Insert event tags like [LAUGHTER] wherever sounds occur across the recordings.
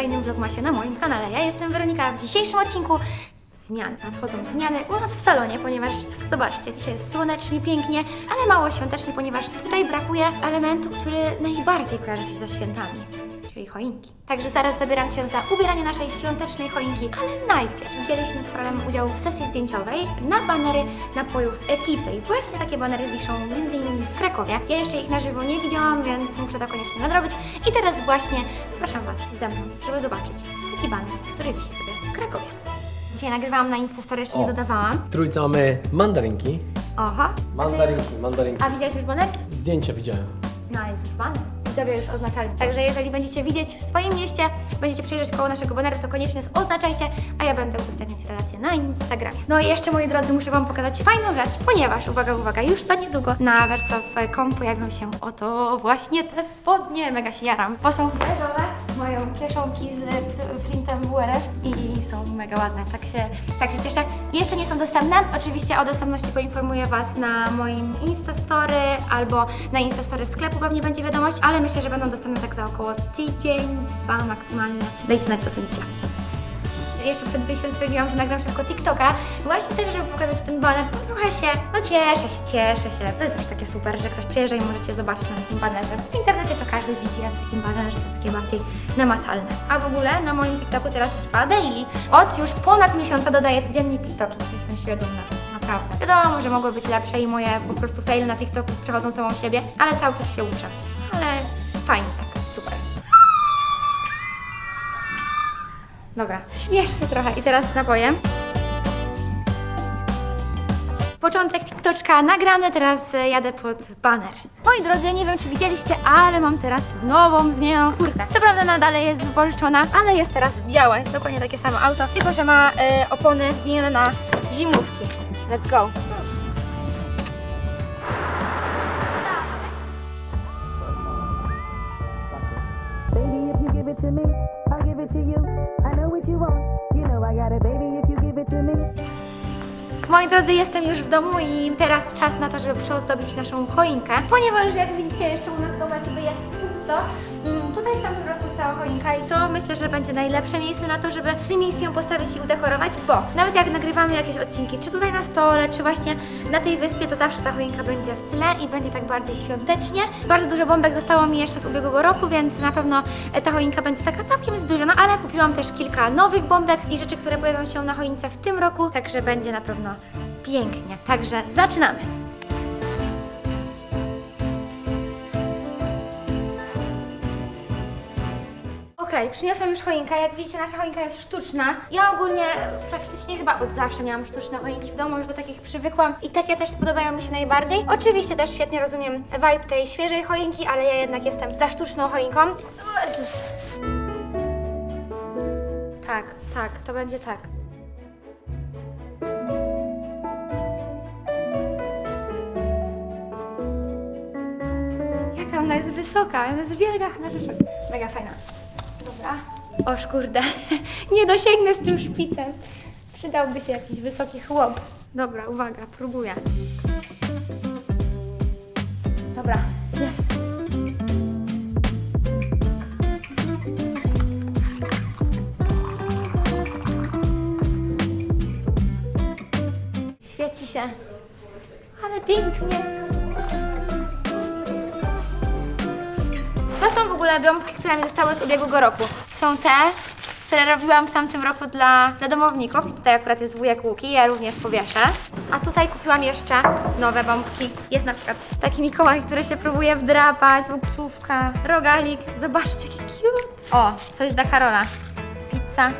kolejnym vlogmasie na moim kanale. Ja jestem Weronika, w dzisiejszym odcinku zmiany, nadchodzą zmiany u nas w salonie, ponieważ tak, zobaczcie, dzisiaj jest słonecznie, pięknie, ale mało świątecznie, ponieważ tutaj brakuje elementu, który najbardziej kojarzy się ze świętami, choinki. Także zaraz zabieram się za ubieranie naszej świątecznej choinki, ale najpierw wzięliśmy z Karolem udział w sesji zdjęciowej na banery napojów ekipy i właśnie takie banery wiszą m.in. w Krakowie. Ja jeszcze ich na żywo nie widziałam, więc muszę to koniecznie nadrobić i teraz właśnie zapraszam Was ze mną, żeby zobaczyć taki baner, który wisi sobie w Krakowie. Dzisiaj nagrywałam na Instastory, jeszcze nie O. dodawałam. W trójce mamy mandarynki. Oha. Mandarynki, mandarynki. A widziałeś już baner? Zdjęcia widziałem. No, jest już baner. Widzowie już oznaczali. Także jeżeli będziecie widzieć w swoim mieście, będziecie przejeżdżać koło naszego baneru, to koniecznie oznaczajcie, a ja będę udostępniać relacje na Instagramie. No i jeszcze, moi drodzy, muszę Wam pokazać fajną rzecz, ponieważ, uwaga, uwaga, już za niedługo na Verso.com pojawią się oto właśnie te spodnie. Mega się jaram, bo są beżowe, mają kieszonki z pr- printem WRS i są mega ładne, tak się, tak się cieszę. Jeszcze nie są dostępne, oczywiście o dostępności poinformuję Was na moim Instastory albo na Instastory sklepu pewnie będzie wiadomość, ale myślę, że będą dostępne tak za około tydzień, dwa maksymalnie. Dajcie znać, co sądzicie. Jeszcze przed wyjściem stwierdziłam, że nagram szybko TikToka, właśnie też, żeby pokazać ten baner, bo trochę się, no cieszę się, cieszę się. To jest już takie super, że ktoś przyjeżdża i możecie zobaczyć na takim banerze. W internecie to każdy widzi na takim banerze, to jest takie bardziej namacalne. A w ogóle na moim TikToku teraz trwa daily. Od już ponad miesiąca dodaję codziennie TikToki. Jestem świadoma, naprawdę. Wiadomo, że mogły być lepsze i moje po prostu faile na TikToku przechodzą samą siebie, ale cały czas się uczę. Ale fajnie Dobra, śmiesznie trochę. I teraz napojem. Początek TikToczka nagrany, teraz e, jadę pod baner. Moi drodzy, nie wiem czy widzieliście, ale mam teraz nową, zmienioną kurtkę. Co prawda nadal jest wypożyczona, ale jest teraz biała, jest dokładnie takie samo auto, tylko że ma e, opony zmienione na zimówki. Let's go. Moi drodzy, jestem już w domu i teraz czas na to, żeby przyozdobić naszą choinkę, ponieważ jak widzicie jeszcze u nas jakby jest pusto. mm, Tutaj w tamtym roku stała choinka i to myślę, że będzie najlepsze miejsce na to, żeby w tym miejscu ją postawić i udekorować, bo nawet jak nagrywamy jakieś odcinki, czy tutaj na stole, czy właśnie na tej wyspie, to zawsze ta choinka będzie w tle i będzie tak bardziej świątecznie. Bardzo dużo bombek zostało mi jeszcze z ubiegłego roku, więc na pewno e, ta choinka będzie taka całkiem zbliżona, ale kupiłam też kilka nowych bombek i rzeczy, które pojawią się na choince w tym roku, także będzie na pewno pięknie. Także zaczynamy. Okej, przyniosłam już choinkę. Jak widzicie, nasza choinka jest sztuczna. Ja ogólnie praktycznie chyba od zawsze miałam sztuczne choinki w domu, już do takich przywykłam i takie też podobają mi się najbardziej. Oczywiście też świetnie rozumiem vibe tej świeżej choinki, ale ja jednak jestem za sztuczną choinką. Jezus. Tak, tak, to będzie tak. Jaka ona jest wysoka, ona jest wielka. Mega fajna. Oż kurde, [LAUGHS] nie dosięgnę z tym szpicem. Przydałby się jakiś wysoki chłop. Dobra, uwaga, próbuję. Dobra, jest. Świeci się. Ale pięknie. Bombki, które mi zostały z ubiegłego roku. Są te, które robiłam w tamtym roku dla, dla domowników. I tutaj akurat jest wujek Łuki, ja również powieszę. A tutaj kupiłam jeszcze nowe bombki. Jest na przykład taki Mikołaj, który się próbuje wdrapać, buksówka, rogalik. Zobaczcie, jaki cute. O, coś dla Karola. Pizza.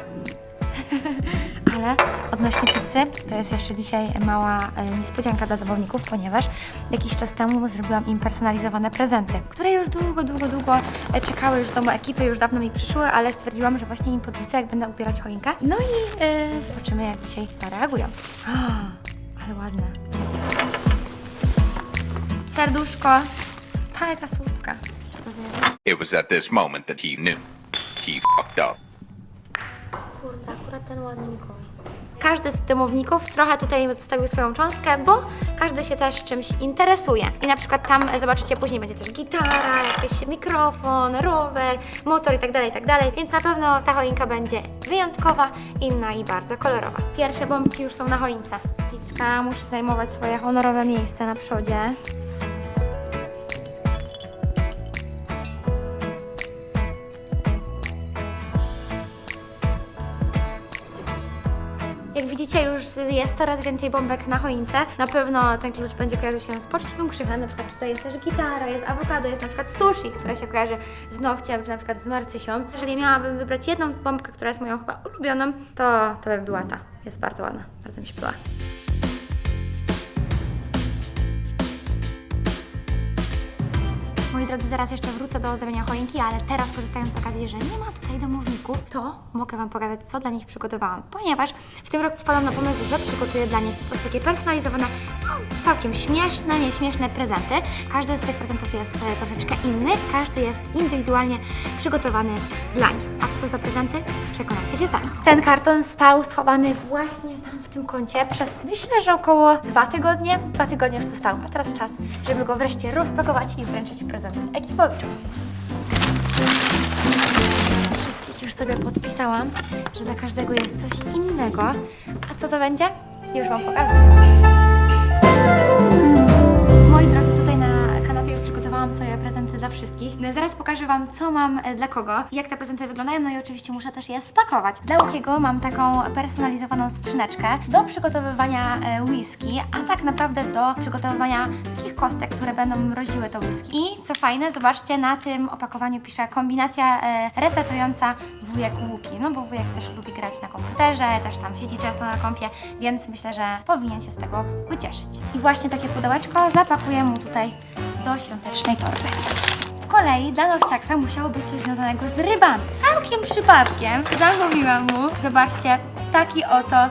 [LAUGHS] Ale odnośnie pizzy, to jest jeszcze dzisiaj mała e, niespodzianka dla domowników, ponieważ jakiś czas temu zrobiłam im personalizowane prezenty, które już długo, długo, długo e, czekały już w domu ekipy, już dawno mi przyszły, ale stwierdziłam, że właśnie im podrzucę, jak będę ubierać choinkę. No i e, zobaczymy, jak dzisiaj zareagują. O, ale ładne. Serduszko. Ta jaka słodka. Czy to zjeżdża? It was at this moment that he knew. He fucked up. Kurde, akurat ten ładny Mikołaj. Każdy z domowników trochę tutaj zostawił swoją cząstkę, bo każdy się też czymś interesuje. I na przykład tam e, zobaczycie później będzie też gitara, jakiś mikrofon, rower, motor i tak dalej, i tak. Więc na pewno ta choinka będzie wyjątkowa, inna i bardzo kolorowa. Pierwsze bombki już są na choince. Picka musi zajmować swoje honorowe miejsce na przodzie. Widzicie, już jest coraz więcej bombek na choince. Na pewno ten klucz będzie kojarzył się z poczciwym krzychem. Na przykład tutaj jest też gitara, jest awokado, jest na przykład sushi, która się kojarzy z nowciem, czy na przykład z marcysią. Jeżeli miałabym wybrać jedną bombkę, która jest moją chyba ulubioną, to to by była ta. Jest bardzo ładna, bardzo mi się podoba. Drodzy, zaraz jeszcze wrócę do ozdabiania choinki, ale teraz korzystając z okazji, że nie ma tutaj domowników, to mogę Wam pokazać, co dla nich przygotowałam. Ponieważ w tym roku wpadłam na pomysł, że przygotuję dla nich po prostu takie personalizowane, no, całkiem śmieszne, nieśmieszne prezenty. Każdy z tych prezentów jest e, troszeczkę inny, każdy jest indywidualnie przygotowany dla nich. A co to za prezenty? Przekonajcie się sami. Ten karton stał schowany właśnie tam w tym kącie przez myślę, że około dwa tygodnie. Dwa tygodnie już tu stał, a teraz czas, żeby go wreszcie rozpakować i wręczyć prezent ekipowi. Wszystkich już sobie podpisałam, że dla każdego jest coś innego. A co to będzie? Już Wam pokażę. Przygotowałam sobie prezenty dla wszystkich. No i zaraz pokażę Wam, co mam e, dla kogo, jak te prezenty wyglądają, no i oczywiście muszę też je spakować. Dla Łukiego mam taką personalizowaną skrzyneczkę do przygotowywania e, whisky, a tak naprawdę do przygotowywania takich kostek, które będą mroziły to whisky. I co fajne, zobaczcie, na tym opakowaniu pisze kombinacja e, resetująca wujek Łuki, no bo wujek też lubi grać na komputerze, też tam siedzi często na kompie, więc myślę, że powinien się z tego ucieszyć. I właśnie takie pudełeczko zapakuję mu tutaj do świątecznej torby. Z kolei dla Nowciaksa musiało być coś związanego z rybami. Całkiem przypadkiem zamówiłam mu, zobaczcie, taki oto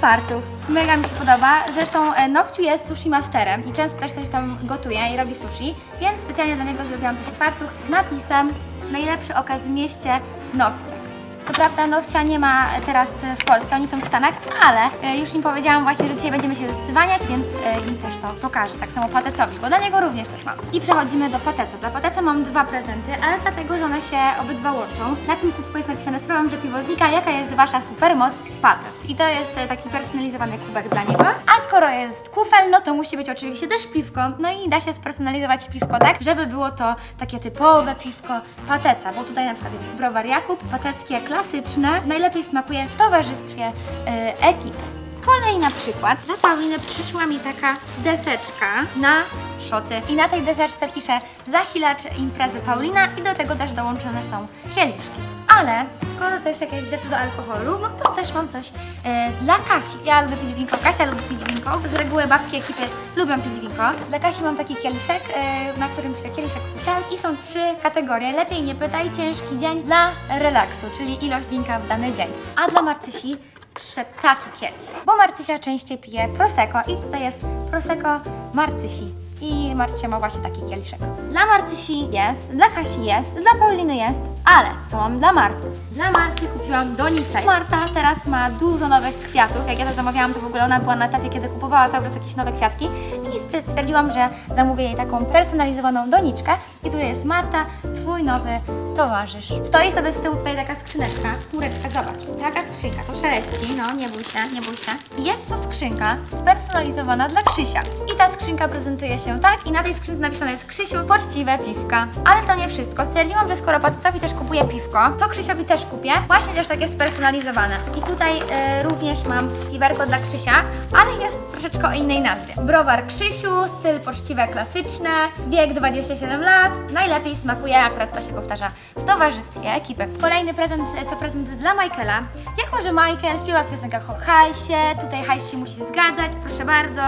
fartuch. Mega mi się podoba. Zresztą e, Nowciu jest sushi masterem i często też coś tam gotuje i robi sushi, więc specjalnie dla niego zrobiłam taki fartuch z napisem Najlepszy okaz w mieście Nowciaks. Co prawda Nowcia nie ma teraz w Polsce, oni są w Stanach, ale e, już im powiedziałam właśnie, że dzisiaj będziemy się zdzwaniać, więc e, im też to pokażę, tak samo Patecowi, bo dla niego również coś mam. I przechodzimy do Pateca. Dla Pateca mam dwa prezenty, ale dlatego, że one się obydwa łączą. Na tym kubku jest napisane słowem, że piwo znika, jaka jest wasza supermoc Patec. I to jest e, taki personalizowany kubek dla niego. A skoro jest kufel, no to musi być oczywiście też piwko. No i da się spersonalizować piwko tak, żeby było to takie typowe piwko Pateca, bo tutaj na przykład jest browar Jakub, pateckie klasyczne, najlepiej smakuje w towarzystwie e, ekipy. Z kolei na przykład dla Pauliny przyszła mi taka deseczka na szoty. I na tej deseczce pisze zasilacz imprezy Paulina i do tego też dołączone są kieliszki. Ale skoro też jakieś rzeczy do alkoholu, no to też mam coś e, dla Kasi. Ja lubię pić winko, Kasia lubi pić winko. Z reguły babki ekipy lubią pić winko. Dla Kasi mam taki kieliszek, e, na którym pisze kieliszek fusial i są trzy kategorie. Lepiej nie pytaj, ciężki dzień dla relaksu, czyli ilość winka w dany dzień. A dla Marcysi przyszedł taki kielich, bo Marcysia częściej pije Prosecco i tutaj jest Prosecco Marcysi. I Marcysia ma właśnie taki kieliszek. Dla Marcysi jest, dla Kasi jest, dla Pauliny jest, ale co mam dla Marty? Dla Marty kupiłam donicę. Marta teraz ma dużo nowych kwiatów. Jak ja to zamawiałam, to w ogóle ona była na etapie, kiedy kupowała cały czas jakieś nowe kwiatki i stwierdziłam, że zamówię jej taką personalizowaną doniczkę. I tu jest Marta, twój nowy towarzysz. Stoi sobie z tyłu tutaj taka skrzyneczka, chmureczka, zobacz. Taka skrzynka, to szeleści, no nie bój się, nie bój się. Jest to skrzynka spersonalizowana dla Krzysia. I ta skrzynka prezentuje się tak i na tej skrzynce napisane jest Krzysiu, poczciwe piwka. Ale to nie wszystko. Stwierdziłam, że skoro Patrycowi też kupuję piwko, to Krzysiowi też kupię. Właśnie też takie spersonalizowane. I tutaj e, również mam piwerko dla Krzysia, ale jest troszeczkę o innej nazwie. Browar Krzysiu, styl poczciwe klasyczne, wiek 27 lat. Najlepiej smakuje, akurat to się powtarza, w towarzystwie ekipy. Kolejny prezent e, to prezent dla Michaela. Jako, że Michael śpiewa w piosenkach o hajsie, tutaj hajs się musi zgadzać, proszę bardzo.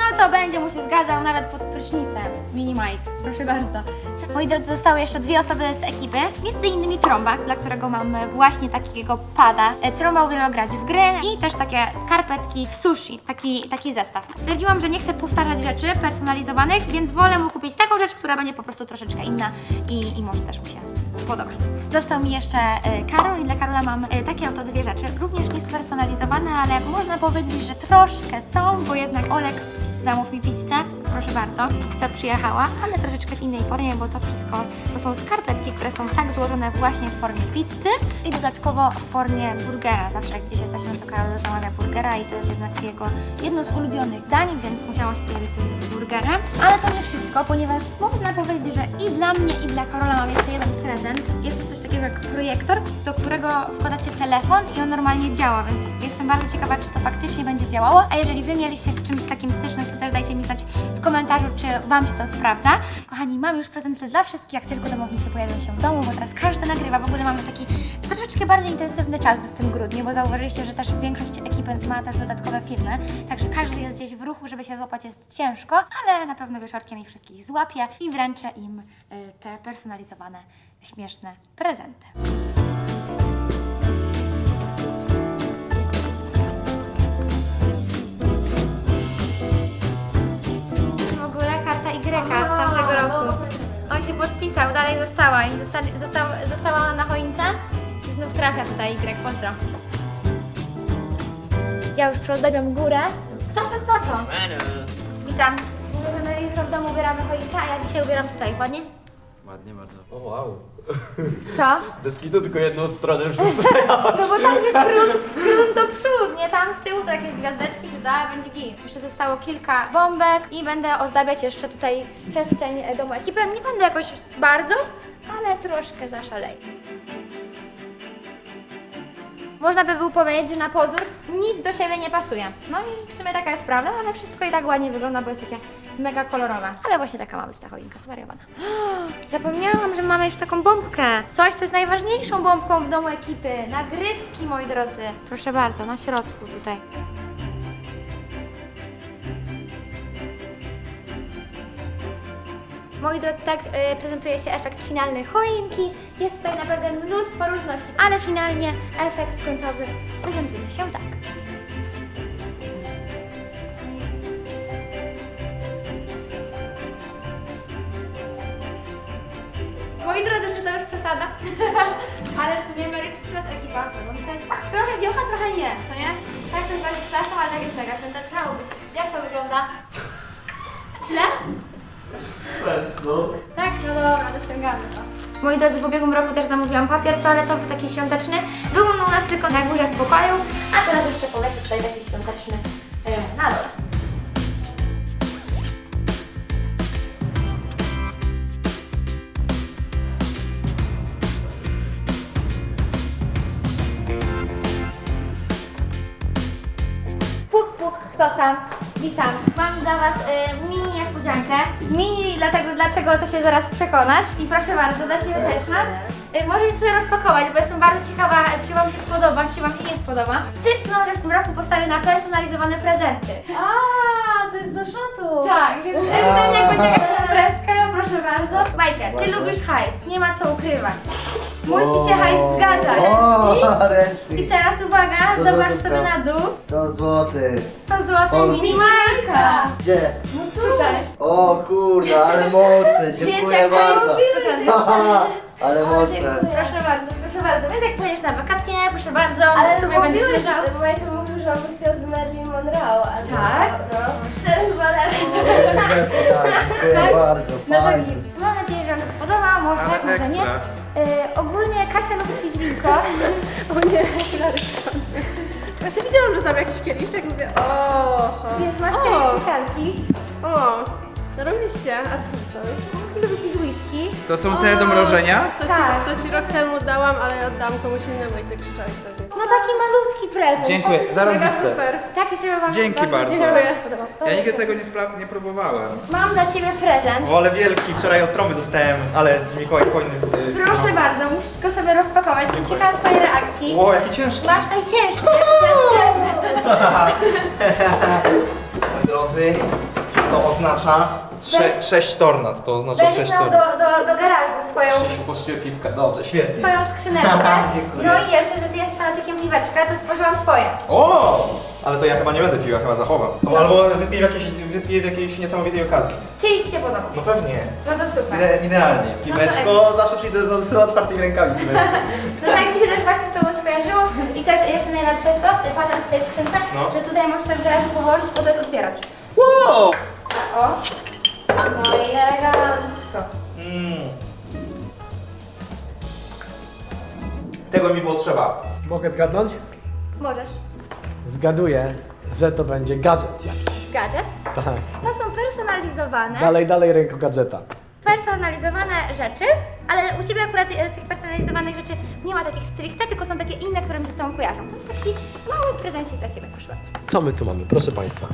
No to będzie mu się zgadzał nawet pod prysznicem. Mini Mike, proszę bardzo. Moi drodzy, zostały jeszcze dwie osoby z ekipy, między innymi Trąba, dla którego mam właśnie takiego pada. E, Trąba uwielbia grać w gry i też takie skarpetki w sushi, taki, taki zestaw. Stwierdziłam, że nie chcę powtarzać rzeczy personalizowanych, więc wolę mu kupić taką rzecz, która będzie po prostu troszeczkę inna i, i może też mu się spodoba. Został mi jeszcze e, Karol i dla Karola mam e, takie oto dwie rzeczy, również niespersonalizowane, ale można powiedzieć, że troszkę są, bo jednak Olek zamów mi pizzę, proszę bardzo, pizza przyjechała, ale troszeczkę w innej formie, bo to wszystko to są skarpetki, które są tak złożone właśnie w formie pizzy i dodatkowo w formie burgera. Zawsze jak gdzieś jesteśmy, to Karol zamawia burgera i to jest jednak jego jedno z ulubionych dań, więc musiało się pojawić coś z burgerem. Ale to nie wszystko, ponieważ można powiedzieć, że i dla mnie, i dla Karola mam jeszcze jeden prezent. Jest to coś takiego jak projektor, do którego wkładacie telefon i on normalnie działa, więc jestem bardzo ciekawa, czy to faktycznie będzie działało. A jeżeli Wy mieliście z czymś takim styczność, to też dajcie mi znać w komentarzu, czy Wam się to sprawdza. Kochani, mamy już prezenty dla wszystkich, jak tylko domownicy pojawią się w domu, bo teraz każdy nagrywa. W ogóle mamy taki troszeczkę bardziej intensywny czas w tym grudniu, bo zauważyliście, że też większość ekipy ma też dodatkowe filmy, także każdy jest gdzieś w ruchu, żeby się złapać jest ciężko, ale na pewno wieczorkiem ich wszystkich złapię i wręczę im y, te personalizowane, śmieszne prezenty. W ogóle karta Y z tamtego roku. On się podpisał, dalej została i został, została ona na choince i znów trafia tutaj Y, pozdro. Ja już przyozdabiam górę. Kto to, kto to? Witam. Mówię, że my jutro w domu ubieramy choinkę, a ja dzisiaj ubieram tutaj, ładnie? Ładnie bardzo. O wow. Co? [LAUGHS] Bez kitu tylko jedną stronę [LAUGHS] wszystko. No bo tam jest grunt, grunt to przód, nie? Tam z tyłu to jakieś gwiazdeczki się da, będzie git. Jeszcze zostało kilka bombek i będę ozdabiać jeszcze tutaj przestrzeń domu ekipy. Nie będę jakoś bardzo, ale troszkę zaszaleję. Można by było powiedzieć, że na pozór nic do siebie nie pasuje. No i w sumie taka jest prawda, ale wszystko i tak ładnie wygląda, bo jest takie mega kolorowe. Ale właśnie taka ma być ta choinka zwariowana. [GASPS] Zapomniałam, że mamy jeszcze taką bombkę. Coś, co jest najważniejszą bombką w domu ekipy. Nagrywki, moi drodzy. Proszę bardzo, na środku tutaj. Moi drodzy, tak y, prezentuje się efekt finalny choinki. Jest tutaj naprawdę mnóstwo różności, ale finalnie efekt końcowy prezentuje się tak. Moi drodzy, czy to już przesada? [LAUGHS] ale w sumie Merry Christmas ekipa, no. Trochę wiocha, trochę nie, co nie? Tak to jest klasą, ale tak jest mega, więc zaczynało być. Jak to wygląda? Źle? Tak, no dobra, dościągamy to. Moi drodzy, w ubiegłym roku też zamówiłam papier toaletowy, taki świąteczny. Był on u nas tylko na górze w pokoju, a teraz jeszcze powiesię tutaj taki świąteczny e, na dole. Puk, puk, kto tam? Witam. Mam dla Was y, mini niespodziankę. Mini dlatego, dlaczego to się zaraz przekonasz. I proszę bardzo, dla Ciebie też mam. Y, możecie sobie rozpakować, bo jestem bardzo ciekawa, czy Wam się spodoba, czy Wam się nie spodoba. W tym roku postawię na personalizowane prezenty. A, to jest do szotu. Tak, więc ewidentnie jak będzie jakaś imprezka, proszę bardzo. Majker, Ty lubisz hajs, nie ma co ukrywać. Musi się hajs zgadzać. O, I ręcznik. teraz uwaga, zobacz za sobie na dół. 100 zł. 100 zł O. mini Majka. Gdzie? No tutaj. O kurde, ale mocne, dziękuję jak bardzo. Proszę. [LAUGHS] Haha, ale mocne. Proszę bardzo, proszę bardzo. Więc jak pojedziesz na wakacje, proszę bardzo, Ale z tobie będziesz mówiłeś, leżał. że Michael mówił, że on by chciał z Marilyn Monroe. A Tak? No. To jest chyba. Tak, dziękuję bardzo, No to fajnie. Mam nadzieję, że Wam się spodoba, może tak, może nie. Y, ogólnie Kasia lubi pić winko. [LAUGHS] O nie, Właśnie widziałam, że tam jakiś kieliszek, mówię, o, Więc masz o, siarki. o, zarobiście, a co to jest? Lubi pić whisky. To są te do mrożenia? Co ci, Tak. co ci rok temu dałam, ale oddam komuś innemu i ty krzyczałeś wtedy. No taki malutki prezent. Dziękuję, Mega zarobiste. super. Taki, żeby Wam Dzięki bardzo. Dziękuję. podobał. Ja nigdy tego nie, spra- nie próbowałem. Mam dla Ciebie prezent. O, ale wielki, wczoraj od trąby dostałem, ale Mikołaj hojny. y, Proszę no. bardzo, musisz go sobie rozpakować. Jestem ciekawa Twojej reakcji. Ło, jaki ciężki. Masz najcięższy. [LAUGHS] Moi drodzy, to oznacza, Sze, sześć tornad, to oznacza Będziesz sześć miał do, tornad. do, do garażu swoją, Poszczył piwka, dobrze, świetnie. swoją skrzyneczkę. [LAUGHS] Dziękuję. No i jeszcze, że ty jesteś fanatikiem piweczka, to stworzyłam twoje. O! Ale to ja chyba nie będę piła, chyba zachowam. Albo wypiję w jakiejś, wypiję w jakiejś niesamowitej okazji. Czyli ci się podoba. No pewnie. No to super. Ide, idealnie. No Piweczko, zawsze przyjdę z z otwartymi rękami. piweczko. [LAUGHS] No tak mi się też właśnie z tobą skojarzyło. I też jeszcze najlepsze jest to, patent w tej skrzynce, No. że tutaj możesz sobie w garażu położyć, bo to jest otwieracz. Wow! O. No i elegancko. Mm. Tego mi było trzeba. Mogę zgadnąć? Możesz. Zgaduję, że to będzie gadżet jakiś. Gadżet. Tak. To są personalizowane, Dalej, dalej ręko gadżeta. personalizowane rzeczy, ale u Ciebie akurat e, tych personalizowanych rzeczy nie ma takich stricte, tylko są takie inne, które mi się z Tobą kojarzą. To jest taki mały prezencik dla Ciebie, proszę bardzo. Co my tu mamy? Proszę Państwa.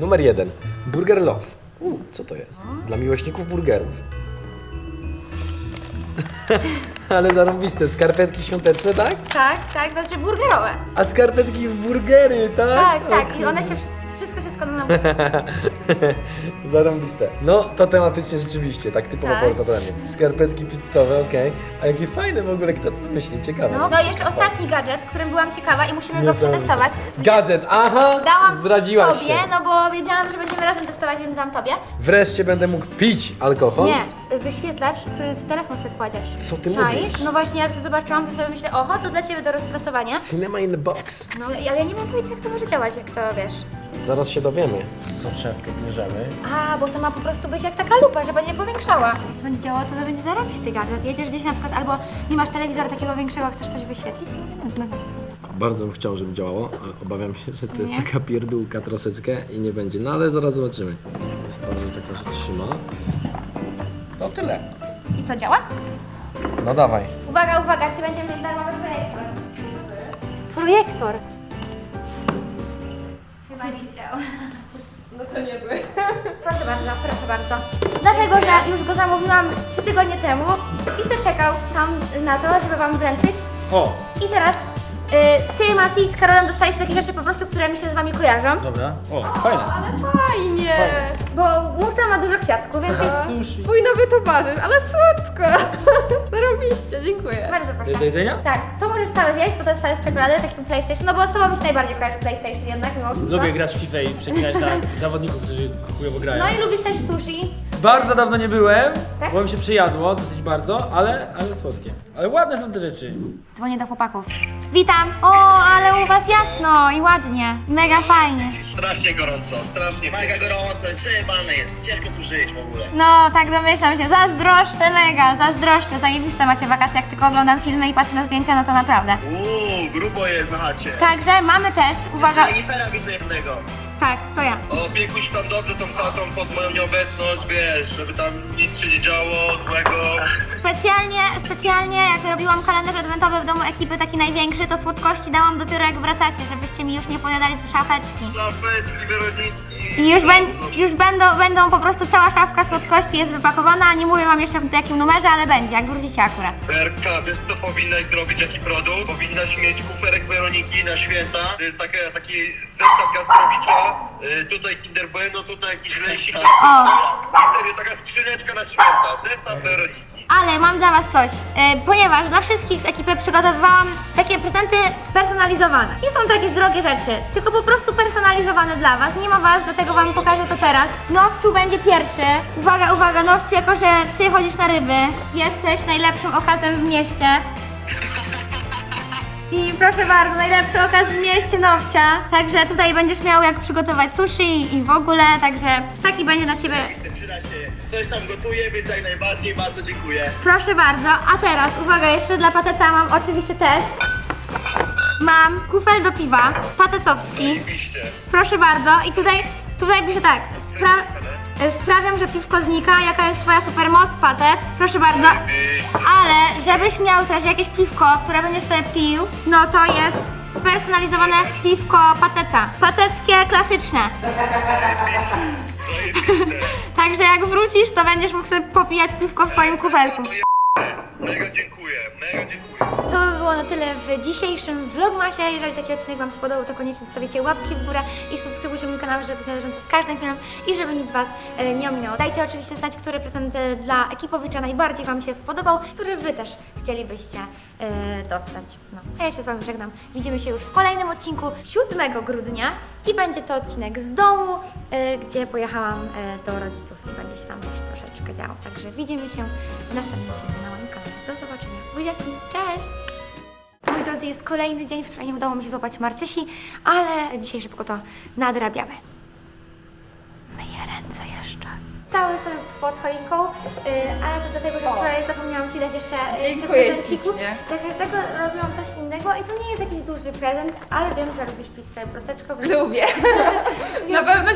Numer jeden. Burger Love. U, co to jest? Dla miłośników burgerów. [LAUGHS] Ale zarąbiste. Skarpetki świąteczne, tak? Tak, tak, znaczy burgerowe. A skarpetki w burgery, tak? Tak, tak, i one się wszystko, na [LAUGHS] Zarąbiste. No, to tematycznie rzeczywiście, tak typowo Tak. portowanie. Skarpetki pizzowe, okej. A jakie fajne w ogóle, kto to wymyślił? Ciekawe. No, no i jeszcze ostatni gadżet, którym byłam ciekawa i musimy go Niesamowite. przetestować. Gadżet, aha! Dałam Zdradziłaś tobie, się. no bo wiedziałam, że będziemy razem testować, więc dam tobie. Wreszcie będę mógł pić alkohol? Nie, wyświetlacz, który z telefon sobie kładziesz. Co ty Czaisz? mówisz? No właśnie, jak to zobaczyłam, to sobie myślę, oho, to dla ciebie do rozpracowania. Cinema in the box. No, ale ja nie mam pojęcia, jak to może działać, jak to wiesz. Zaraz się dowiemy. Soczewkę bierzemy. A, bo to ma po prostu być jak taka lupa, że będzie powiększała. Jak to będzie działało, to to będzie zarobisty gadżet. Jedziesz gdzieś na przykład, albo nie masz telewizora takiego większego, chcesz coś wyświetlić, no to mega Bardzo bym chciał, żeby działało, ale obawiam się, że to jest Nie? taka pierdółka troszeczkę i nie będzie. No ale zaraz zobaczymy. Sporo, że tak to się trzyma. Tyle. I co, działa? No dawaj. Uwaga, uwaga, czy będziemy mieć darmowy projektor? Projektor? Chyba nie działa. No to niezły. Proszę bardzo, proszę bardzo. Dlatego, że już go zamówiłam z 3 tygodnie temu i se czekał tam na to, żeby wam wręczyć. O, I teraz ty, Mati, z Karolem dostaliście takie rzeczy po prostu, które mi się z wami kojarzą. dobra. O, fajne. Ale fajnie. Bo Murta ma dużo kwiatków, więc jest Sushi. Twój nowy towarzysz, ale słodko. [LAUGHS] Zarobiście, dziękuję. bardzo To proszę. jest do jedzenia? Tak, to możesz całe zjeść, bo to jest całe z czekolady, takim PlayStation. No bo tobą mi się najbardziej kojarzy PlayStation jednak, mimo wszystko. Lubię grać w FIFA i przeklinać na zawodników, którzy chujowo grają. No i lubisz też sushi. Bardzo dawno nie byłem, Tak? bo mi się przyjadło dosyć bardzo, ale, ale słodkie. Ale ładne są te rzeczy. Dzwonię do chłopaków. Witam! O, ale u was jasno i ładnie. Mega fajnie. Strasznie gorąco, strasznie. Mega gorąco, jest zajebane jest. Ciężko tu żyć w ogóle. No, tak domyślam się. Zazdroszczę mega, zazdroszczę. Zajebiste macie wakacje, jak tylko oglądam filmy i patrzę na zdjęcia, no to naprawdę. Uuu, grubo jest na chacie. Także mamy też, uwaga, Renifera widzę jednego. Tak, to ja. Opiekuj się tam dobrze tą chatą pod moją nieobecność, wiesz, żeby tam nic się nie działo złego. Specjalnie, specjalnie jak robiłam kalendarz adwentowy w domu ekipy taki największy, to słodkości dałam dopiero jak wracacie, żebyście mi już nie pojadali z szafeczki. Szafeczki, Weroniki. I już, ben, już będą, będą po prostu cała szafka słodkości jest wypakowana, nie mówię wam jeszcze w jakim numerze, ale będzie, jak wrócicie akurat. Berka, wiesz co powinnaś zrobić, jaki produkt? Powinnaś mieć kuferek Weroniki na święta. To jest taka, taki zestaw Gastrowicza. Y, tutaj Kinder Bueno, tutaj jakiś lejsik. O. I serio, taka skrzyneczka na święta. Zestaw Weroniki. Ale mam dla Was coś, e, ponieważ dla wszystkich z ekipy przygotowywałam takie prezenty personalizowane. Nie są to jakieś drogie rzeczy, tylko po prostu personalizowane dla Was. Nie ma Was, dlatego Wam pokażę to teraz. Nowciu będzie pierwszy. Uwaga, uwaga, Nowciu, jako że Ty chodzisz na ryby, jesteś najlepszym okazem w mieście. I proszę bardzo, najlepszy okaz w mieście Nowcia. Także tutaj będziesz miał jak przygotować sushi i w ogóle, także taki będzie dla Ciebie Przyda się. Coś tam gotuje, więc jak najbardziej bardzo dziękuję. Proszę bardzo, a teraz uwaga, jeszcze dla pateca mam oczywiście też. Mam kufel do piwa, patecowski. Proszę bardzo, i tutaj, tutaj pisze tak. Spra sprawiam, że piwko znika. Jaka jest twoja supermoc, patec? Proszę bardzo. Ale żebyś miał też jakieś piwko, które będziesz sobie pił, no to jest spersonalizowane piwko pateca. Pateckie, klasyczne. [LAUGHS] Także jak wrócisz, to będziesz mógł sobie popijać piwko w swoim kufelku. Mega [LAUGHS] dziękuję, mega dziękuję. To by było na tyle w dzisiejszym vlogmasie. Jeżeli taki odcinek Wam się podobał, to koniecznie zostawicie łapki w górę i subskrybujcie mój kanał, żeby być na bieżąco z każdym filmem i żeby nic Was e, nie ominęło. Dajcie oczywiście znać, który prezent e, dla ekipowicza najbardziej Wam się spodobał, który Wy też chcielibyście e, dostać. No, a ja się z Wami żegnam. Widzimy się już w kolejnym odcinku 7 grudnia i będzie to odcinek z domu, e, gdzie pojechałam e, do rodziców i będzie się tam też troszeczkę działo. Także widzimy się w następnym filmie na moim kanale. Do zobaczenia. Buziaki, cześć! Moi drodzy, jest kolejny dzień, w którym nie udało mi się złapać Marcysi, ale dzisiaj szybko to nadrabiamy. Myję ręce jeszcze. Stały sobie pod choinką, yy, ale to dlatego, że wczoraj zapomniałam Ci dać jeszcze, jeszcze Dziękuję prezenciku. ślicznie. Dla każdego robiłam coś innego i to nie jest jakiś duży prezent, ale wiem, że lubisz pisać sobie więc Lubię. [LAUGHS]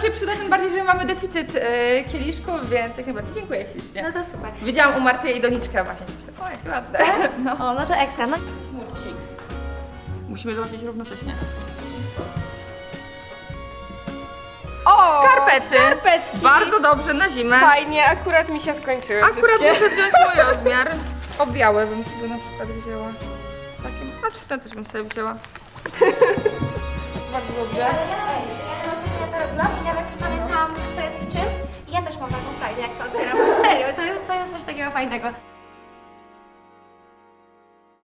Się przyda, tym bardziej, że mamy deficyt e, kieliszków, więc jak najbardziej dziękuję ślicznie. no to super. Widziałam u Marty jej doniczkę właśnie. O, jak ładne. No. O, no to ekstra. No. Murciks. Musimy zobaczyć równocześnie. O! Skarpety! Skarpetki. Bardzo dobrze, na zimę. Fajnie, akurat mi się skończyły Akurat wszystkie. muszę wziąć mój [LAUGHS] rozmiar. O białe bym sobie na przykład wzięła. Takim, a czy ten też bym sobie wzięła. Bardzo dobrze. I nawet nie pamiętam, co jest w czym. I ja też mam taką frajdę, jak to otwieram. Serio, to jest, to jest coś takiego fajnego.